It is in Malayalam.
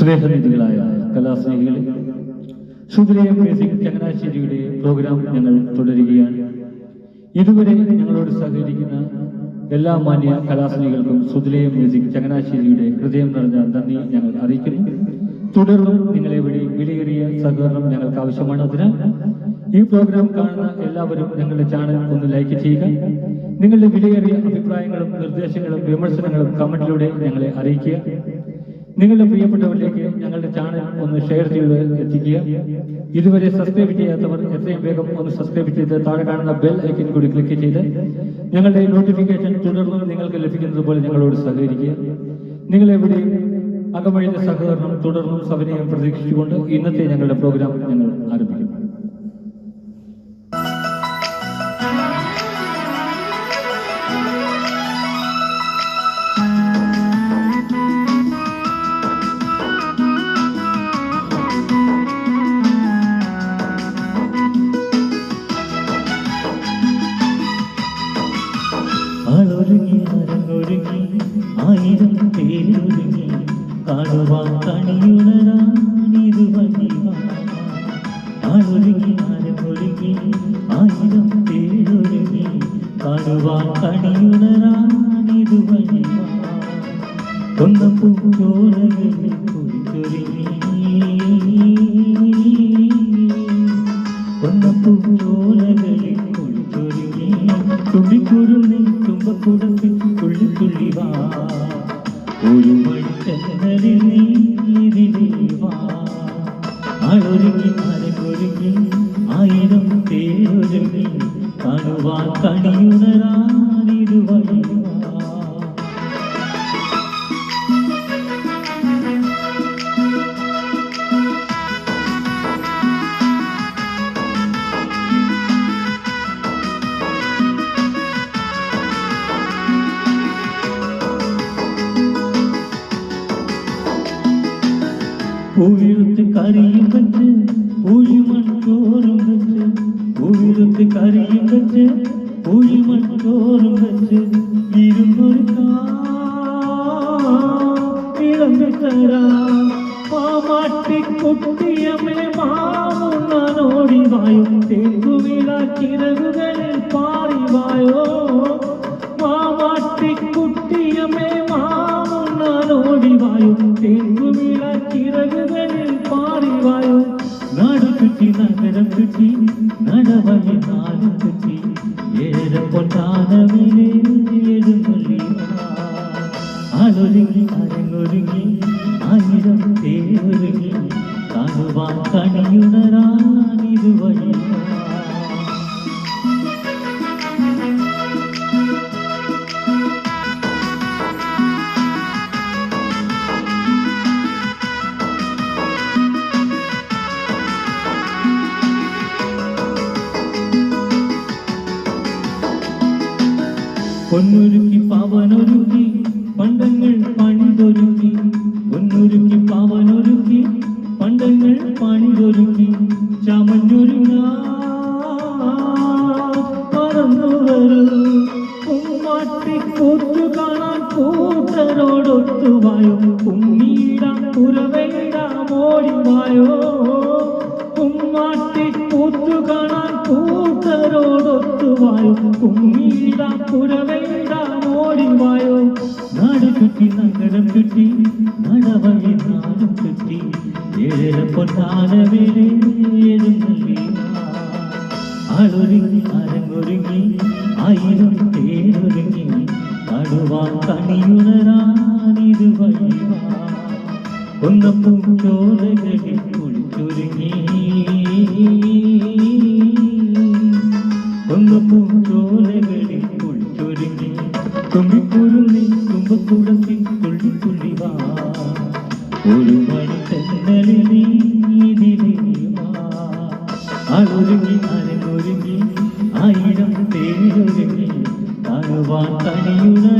സ്നേഹനിധികളായ കലാസ്നേഹികളെ ശുദ്രയം മ്യൂസിക് ചങ്ങനാശ്ശേരിയുടെ പ്രോഗ്രാം ഞങ്ങൾ തുടരുകയാണ്. ഇതുവരെ ഞങ്ങളോട് സഹകരിക്കുന്ന എല്ലാ മാന്യ കലാസ്നേഹികൾക്കും സുദിലയ മ്യൂസിക് ചങ്ങനാശ്ശേരിയുടെ ഹൃദയം നിറഞ്ഞ നന്ദി ഞങ്ങൾ അറിയിക്കുന്നു. തുടർന്നും നിങ്ങളെ വഴി വിലയേറിയ സഹകരണം ഞങ്ങൾക്ക് ആവശ്യമാണ്. അതിനാൽ ഈ പ്രോഗ്രാം കാണുന്ന എല്ലാവരും ഞങ്ങളുടെ ചാനൽ ഒന്ന് ലൈക്ക് ചെയ്യുക. നിങ്ങളുടെ വിലയേറിയ അഭിപ്രായങ്ങളും നിർദ്ദേശങ്ങളും വിമർശനങ്ങളും കമന്റിലൂടെ ഞങ്ങളെ അറിയിക്കുക. നിങ്ങളുടെ പ്രിയപ്പെട്ടവരിലേക്ക് ഞങ്ങളുടെ ചാനൽ ഒന്ന് ഷെയർ ചെയ്ത് എത്തിക്കുക. ഇതുവരെ സബ്സ്ക്രൈബ് ചെയ്യാത്തവർ എത്രയും വേഗം ഒന്ന് സബ്സ്ക്രൈബ് ചെയ്ത് താഴെ കാണുന്ന ബെൽ ഐക്കൻ കൂടി ക്ലിക്ക് ചെയ്ത് ഞങ്ങളുടെ നോട്ടിഫിക്കേഷൻ തുടർന്നും നിങ്ങൾക്ക് ലഭിക്കുന്നത് പോലെ ഞങ്ങളോട് സഹകരിക്കുക. നിങ്ങളെവിടെയും അകമഴിഞ്ഞ സഹകരണം തുടർന്നും സവിനയം പ്രതീക്ഷിച്ചുകൊണ്ട് ഇന്നത്തെ ഞങ്ങളുടെ പ്രോഗ്രാം ഞങ്ങൾ ആരംഭിക്കും. ആയിരം പേരൊരുങ്ങി കാണുവാൻ കണിയുണരാണിതു വഴിവാ കൊന്നപ്പൂഞ്ചോലകളിൽ കുളിച്ചൊരുങ്ങി കൊന്നപ്പൂഞ്ചോലകളിൽ കുളിച്ചൊരുങ്ങി തുള്ളിക്കുരുന്നി തുമ്പക്കുടത്തിൽ തുള്ളി തുള്ളി വാ. ഒരു മണിച്ചെന്നലിൽ നീ ഇതിലേ വാ. ആളൊരുങ്ങി കാണുവാൻ കണിയുണരാനിരു പൂവിഴുത്ത് കറിയും വെച്ച് പൂഴിമൺ ചോറും വെച്ച് പൂവിഴുത്ത് കറിയും വെച്ച് പൂഴിമൺ ചോറും വെച്ച് ഇരുന്നൊരു ഇളമ്പെട്ടരാ മാമാട്ടി കുട്ടിയമ്മേ മാമുന്നോടി വായോ. തേക്കുവിള ചിറകുകളിൽ പാറി വായോ മാമാട്ടി കുട്ടിയമ്മേ മാമുന്നോടി വായോ തേക്കുവിള ചിറകുകളിൽ പാറി വായോ നാട് ചുറ്റി നഗരം ചുറ്റി നടവഴി പൊന്നൊരുക്കി പവനൊരുക്കി പണ്ടങ്ങൾ പണിതൊരുക്കി. പൊന്നൊരുക്കി പവനൊരുക്കി പണ്ടങ്ങൾ പണിതൊരുക്കി. ചമഞ്ഞൊരുങ്ങ പറന്നു വരൂ ഉമ്മാട്ടി കൂത്തു കാണാൻ കൂട്ടരോടൊത്തുവായോ ഉമ്മീടാ പുറവേടാ മോടിവായോ കൂട്ടരോടൊത്തുവായോ ഉമ്മീടാ പുറവേടാ മോടിവായോ നാട് ചുറ്റി നഗരം ചുറ്റി നടവഴി നാടും ചുറ്റി ആയിരം പേരൊരുങ്ങി നടുവാൻ കണിയുണരാനിതു വഴിവാ ഒന്നപ്പും ചോലകളിൽ കുളിച്ചൊരുങ്ങി ഒന്നപ്പും ചോലകളിൽ കുളിച്ചൊരുങ്ങി തുമ്പിക്കുരുന്നി തുമ്പക്കുടത്തിൽ തുള്ളി തുള്ളി വാ ഒരു മണിത്തന്നലിൽ അളൊരുങ്ങി അരങ്ങൊരുങ്ങി ആയിരം കാണുവാൻ കണിയുണരാ ഇതുവഴി